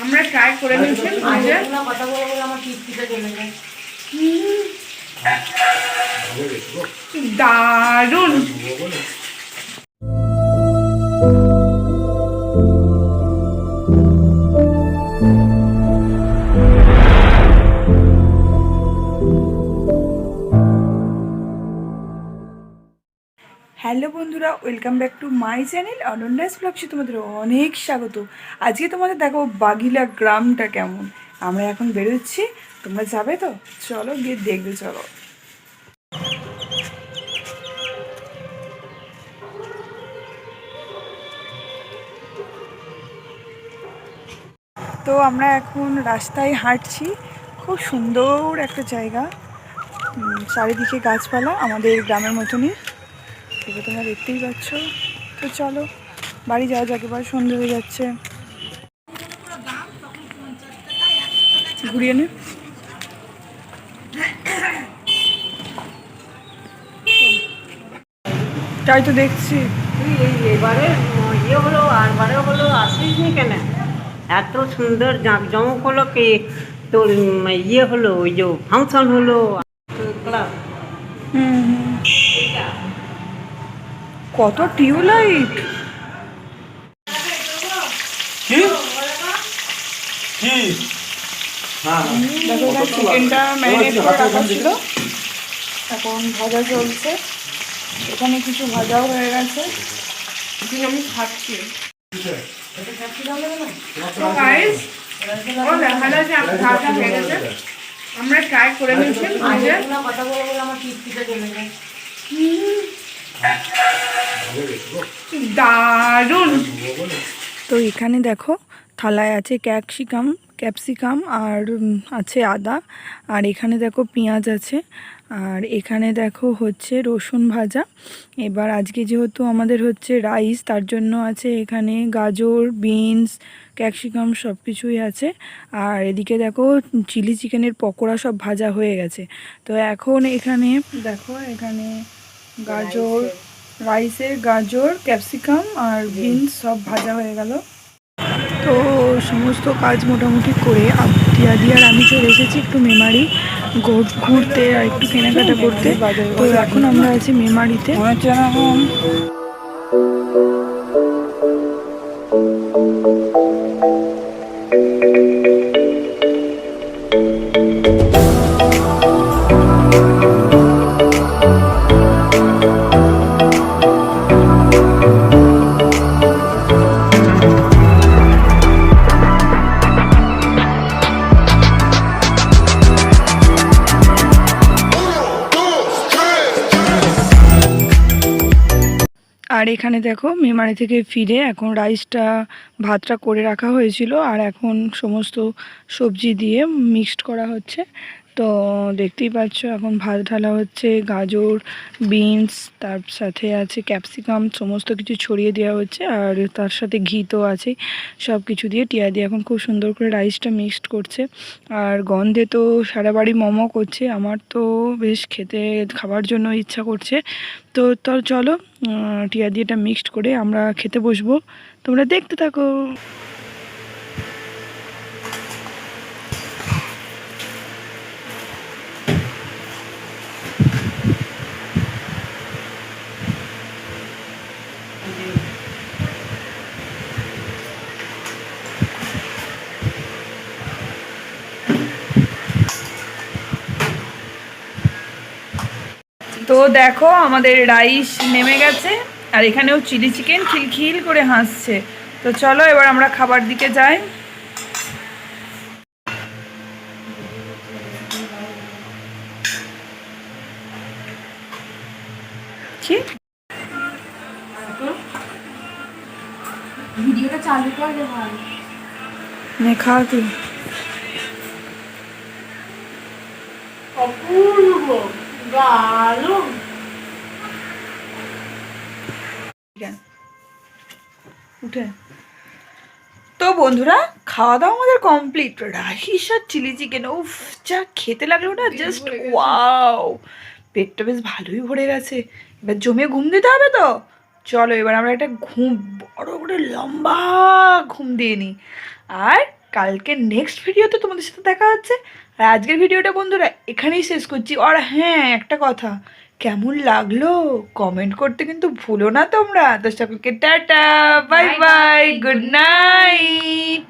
আমরা ট্রাই করে নিচ্ছি কথা বলে বলে আমার কিস্তিটা চলে যায় দারুণ। হ্যালো বন্ধুরা, welcome back to my channel অনন্যাস ব্লগসে তোমাদের অনেক স্বাগত। আজকে তোমাদের দেখো বাগিলা গ্রামটা কেমন। আমরা এখন বেরোচ্ছি, তোমরা যাবে তো? চলো গিয়ে দেখবে, চলো। তো আমরা এখন রাস্তায় হাঁটছি, খুব সুন্দর একটা জায়গা। চারিদিকে গাছপালা আমাদের গ্রামের মতনই। থেকে তোমরা দেখতেই পাচ্ছ। তো চলো বাড়ি যাওয়া যাক এবার সন্ধে হয়ে যাচ্ছে। ঘুরিয়ে নে। তাই তো দেখছি। এবারে ইয়ে হলো হলো আসিস নি কেন? এত সুন্দর জাঁকজমক হলো কি? তোর ইয়ে হলো ওই যে ফাংশন হলো ক্লাব হুম। কত টিউবলাইট? কি? কি? হ্যাঁ দেখো চিকেনটা ম্যারিনেট করে রাখা ছিল এখন ভাজা চলছে। এখানে কিছু ভাজাও হয়ে গেছে। এখন আমি খাচ্ছি। হয়ে আমরা ট্রাই করে নিয়েছি কথা বলে বলে আমার চলে যায় দারুণ। তো এখানে দেখো, থালায় আছে ক্যাপসিকাম ক্যাপসিকাম আর আছে আদা। আর এখানে দেখো পেঁয়াজ আছে। আর এখানে দেখো হচ্ছে রসুন ভাজা। এবার আজকে যেহেতু আমাদের হচ্ছে রাইস, তার জন্য আছে এখানে গাজর, বিনস, ক্যাপসিকাম সব কিছুই আছে। আর এদিকে দেখো চিলি চিকেনের পকোড়া সব ভাজা হয়ে গেছে। তো এখন এখানে, দেখো এখানে গাজর রাইসের গাজর ক্যাপসিকাম আর বিনস সব ভাজা হয়ে গেল। তো সমস্ত কাজ মোটামুটি করে দিয়া আর আমি চলে এসেছি একটু মেমারি ঘুরতে আর একটু কেনাকাটা করতে। তো এখন আমরা আছি মেমারিতে। আর এখানে দেখো মেমারি থেকে ফিরে এখন রাইসটা, ভাতটা করে রাখা হয়েছিল আর এখন সমস্ত সবজি দিয়ে মিক্সড করা হচ্ছে। তো দেখতেই পাচ্ছ, এখন ভাত ঢালা হচ্ছে, গাজর, বিনস, তার সাথে আছে ক্যাপসিকাম, সমস্ত কিছু ছড়িয়ে দেওয়া হচ্ছে, আর তার সাথে ঘি তো আছে সব কিছু দিয়ে টিয়া দিয়ে এখন খুব সুন্দর করে রাইসটা মিক্সড করছে, আর গন্ধে তো সারা বাড়ি মোমো করছে, আমার তো বেশ খেতে, খাবার জন্য ইচ্ছা করছে, তো তো চলো টিয়া দিয়ে এটা মিক্সড করে আমরা খেতে বসবো, তোমরা দেখতে থাকো। তো দেখো আমাদের রাইস নেমে গেছে আর এখানেও চিলি চিকেন খিলখিল করে হাসছে। তো চলো এবার আমরা খাবার দিকে যাই। কি? ভিডিওটা চালু কর রে ভাই। নে খা তুই। অপূর্ব। উঠে। তো বন্ধুরা খাওয়া দাওয়া আমাদের কমপ্লিট রাইস আর চিলি চিকেন উফ যা খেতে লাগল না জাস্ট ওয়াও পেটটা বেশ ভালোই ভরে গেছে। এবার জমিয়ে ঘুম দিতে হবে তো? চলো এবার আমরা একটা ঘুম বড় করে লম্বা ঘুম দিয়ে নিই। আর কালকে নেক্সট ভিডিওতে তোমাদের সাথে দেখা হচ্ছে। আর আজকের ভিডিওটা বন্ধুরা এখানেই শেষ করছি। আর হ্যাঁ একটা কথা কেমন লাগল? কমেন্ট করতে কিন্তু ভুলো না তোমরা। তো সকলকে tata bye bye good night